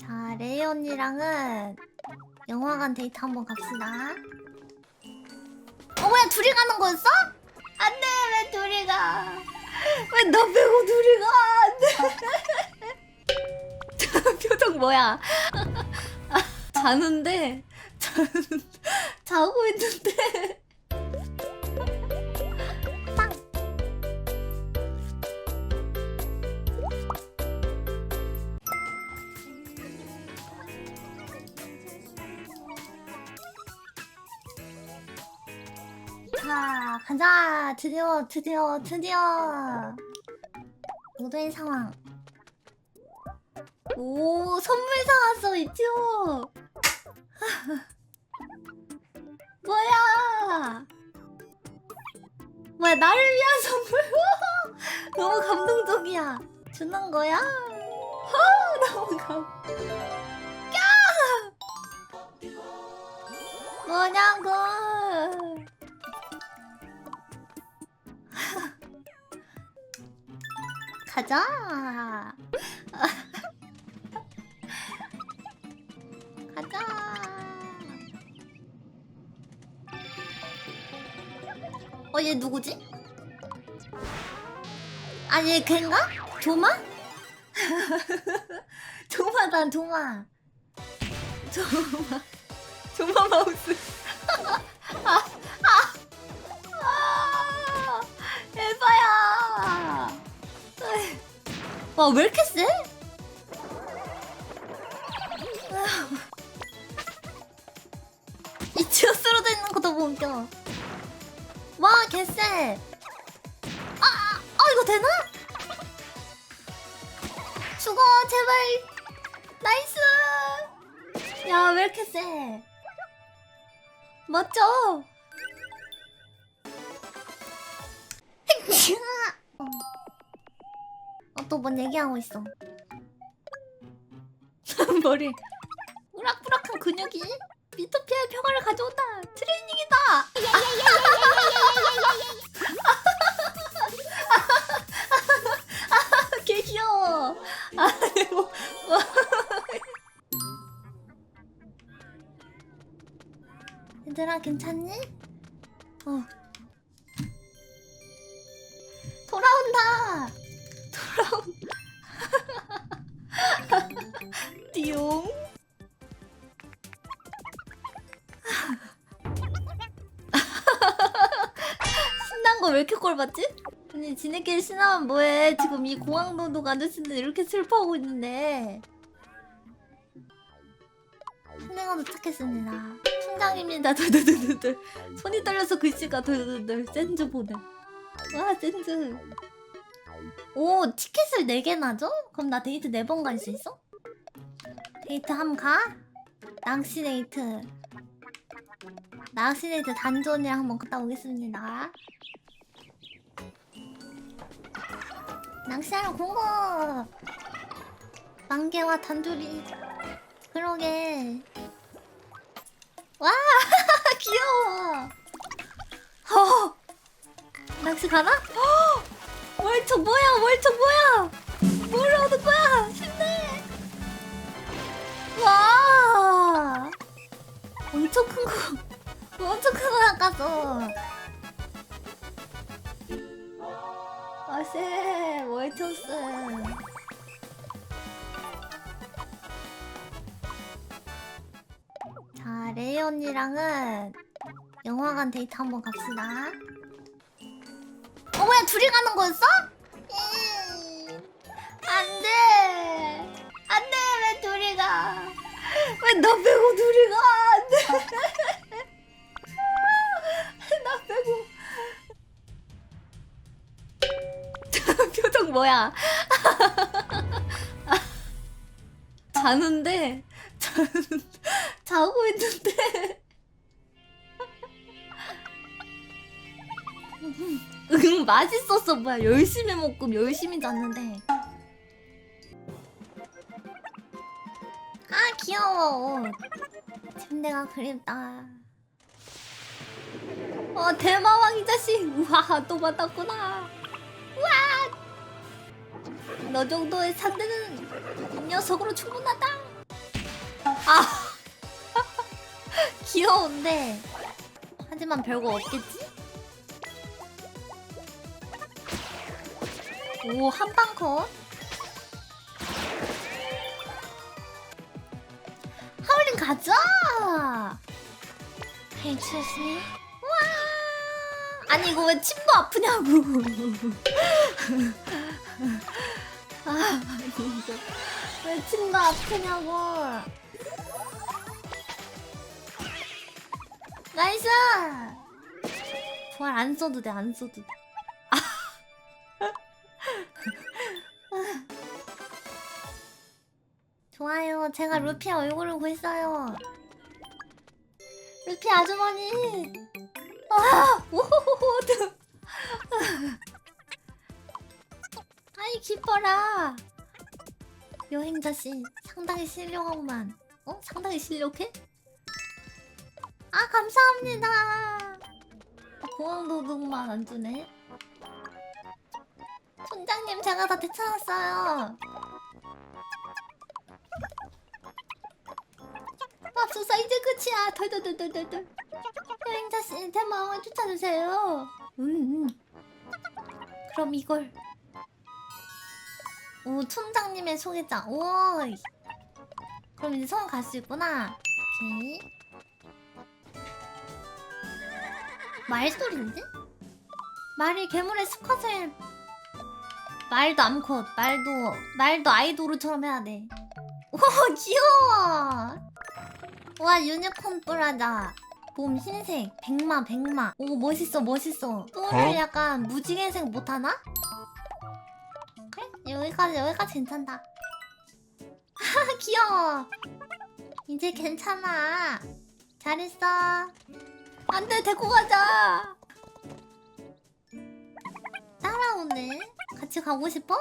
자, 레이 언니랑은 영화관 데이트 한번 갑시다. 어, 왜 둘이 가는 거였어? 안 돼, 왜 둘이 가? 왜너 빼고 둘이 가? 안 돼. 표정 뭐야? 아, 자는데, 자는, 자고 있는데. 드디어, 드디어, 드디어. 모두의 상황. 오, 선물 사왔어, 이치오. 뭐야? 뭐야, 나를 위한 선물? 너무 감동적이야. 주는 거야? 아, 너무 감. 야! 뭐냐고? 가자. 가자. 어, 얘 누구지? 아, 얘 걔인가? 조마? 조마다, 조마. 조마. 조마 마우스. 아, 아, 아, 에바야. 와, 왜 이렇게 세? 이 치어 쓰러져 있는 거 너무 웃겨. 와, 개쎄. 아, 아, 아, 이거 되나? 죽어, 제발. 나이스. 야, 왜 이렇게 세? 멋져. 어, 또뭔 얘기하고 있어. 머리. 우락부락한 근육이 미토피아의 평화를 가져온다. 트레이닝이다. 개 귀여워. 얘들아 괜찮니? 어. 돌아온다. 띠용. 신난 거 왜 이렇게 꼴봤지? 아니 지네끼리 신나면 뭐해 지금 이 공항도둑 아저씨는 이렇게 슬퍼하고 있는데 신내가 도착했습니다 충장입니다 드드드드들 손이 떨려서 글씨가 드드드들 센즈 보내 와 센즈 오 티켓을 4개나 줘? 그럼 나 데이트 4번 갈 수 있어? 데이트 함 가? 낚시 데이트. 낚시 데이트 단전이랑 한번 갔다 오겠습니다. 낚시하러 공고 만개와 단둘이. 그러게. 와 귀여워. 허! 낚시 가나? 허! 월척 뭐야 월척 뭐야? 뭘 얻은 거야 엄청 큰 거 엄청 큰 거 낚았어 아쎄 월척스 자 레이 언니랑은 영화관 데이트 한번 갑시다. 어 뭐야 둘이 가는 거였어? 음, 안돼. 안 돼 왜 둘이 가 왜 나 빼고 둘이 뭐야 자는데 자는 자고 있는데. 응 맛있었어. 뭐야 열심히 먹고 열심히 잤는데. 아 귀여워. 침대가 그립다. 어 대마왕 이 자식. 우와 또 만났구나 너 정도의 상대는 이 녀석으로 충분하다. 귀여운데. 하지만 별거 없겠지? 오 한방 컷. 하울링 가자! 추스니 와! 아니 이거 왜 침도 아프냐고 이거 왜 침도 아프냐고 나이스! 부활 안 써도 돼, 안 써도 돼. 아. 좋아요. 제가 루피 얼굴을 보있어요. 루피 아주머니! 아! 오호호호! 기뻐라! 여행자 씨, 상당히 실력하구만. 어? 상당히 실력해? 아 감사합니다. 고항 도둑만 안 주네. 촌장님 제가 다 되찾았어요. 맙소사 이제 끝이야. 덜덜덜덜덜. 여행자 씨 대마왕을 쫓아주세요. 음, 음. 그럼 이걸. 오 촌장님의 소개자. 오. 그럼 이제 성갈수 있구나. 오케이. 말소리인데? 말이 괴물의 수컷을 말도 암컷 말도 말도 아이돌처럼 해야 돼. 오 귀여워. 와 유니콘 뿔하자. 봄 흰색 백마 백마. 오 멋있어 멋있어. 뿔을 어? 약간 무지개색 못하나? 여기까지 여기까지 괜찮다. 하 귀여워. 이제 괜찮아. 잘했어. 안돼 데리고 가자. 따라오네. 같이 가고 싶어?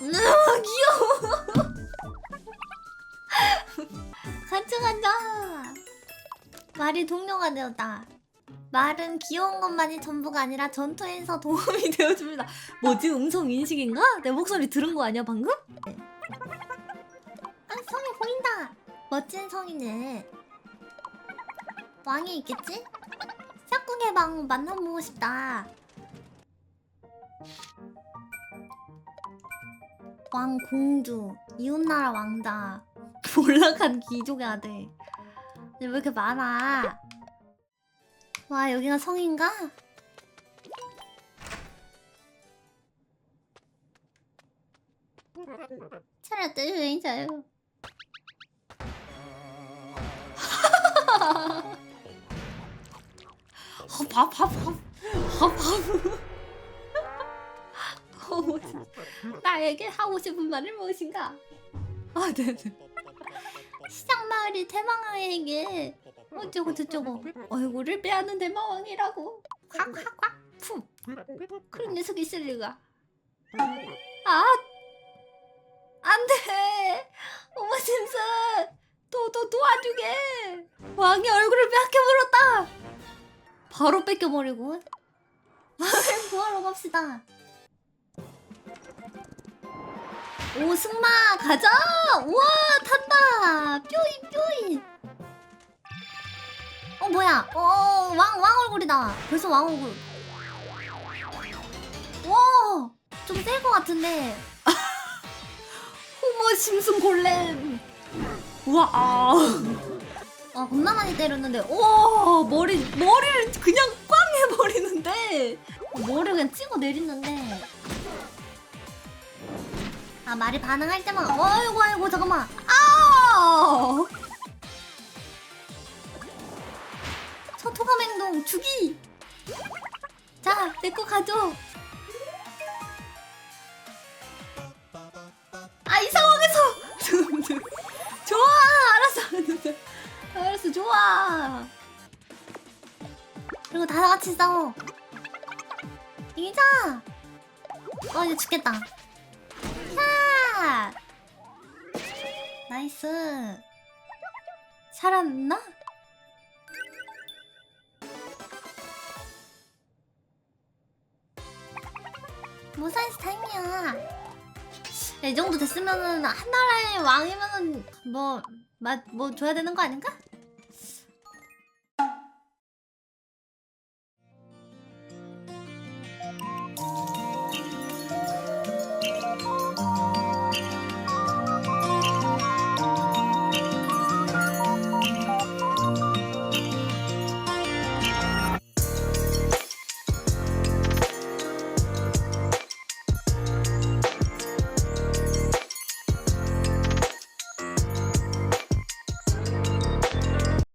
음, 귀여워. 같이 가자. 말이 동료가 되었다. 말은 귀여운 것만이 전부가 아니라 전투에서 도움이 되어줍니다. 뭐지? 음성 인식인가? 내 목소리 들은 거 아니야 방금? 아 성이 보인다. 멋진 성이네. 왕이 있겠지? 짝꿍의 방 만나보고 싶다. 왕 공주, 이웃나라 왕자, 몰락한 귀족의 아들. 왜 이렇게 많아? 와 여기가 성인가? 차렸다 여행자요. 밥, 밥, 밥, 밥, 밥. 어, 나에게 하고 싶은 말은 무엇인가? 아, 네네. 시장 마을이 대망왕에게 어쩌고 저쩌고 얼굴을 빼앗는 대망왕이라고. 콱콱콱 푹. 그런 녀석이 있을 리가. 아, 안 돼. 오마 심슨, 도도 도와주게. 왕이 얼굴을 빼앗겨버렸다. 바로 뺏겨버리고 구하러 갑시다 오 승마 가자 우와 탄다 뾰이 뾰이 어 뭐야? 어왕 왕 얼굴이다. 벌써 왕 얼굴. 와좀 셀것 같은데. 호모 심슨 골렘. 우와. 아 겁나 많이 때렸는데. 오 머리 머리를 그냥 꽝 해버리는데. 머리를 그냥 찍어 내리는데. 아 말이 반응할 때만 어이구 아이고 잠깐만 초토감 행동 주기 자 내 거 가져. 아 이 상황에서. 좋아 알았어. 알았어 좋아. 그리고 다 같이 싸워. 이기자. 어 이제 죽겠다. 야 나이스. 살았나? 무사히 다행이야 이 정도 됐으면은 한 나라의 왕이면은 뭐 맛 뭐 줘야 되는 거 아닌가?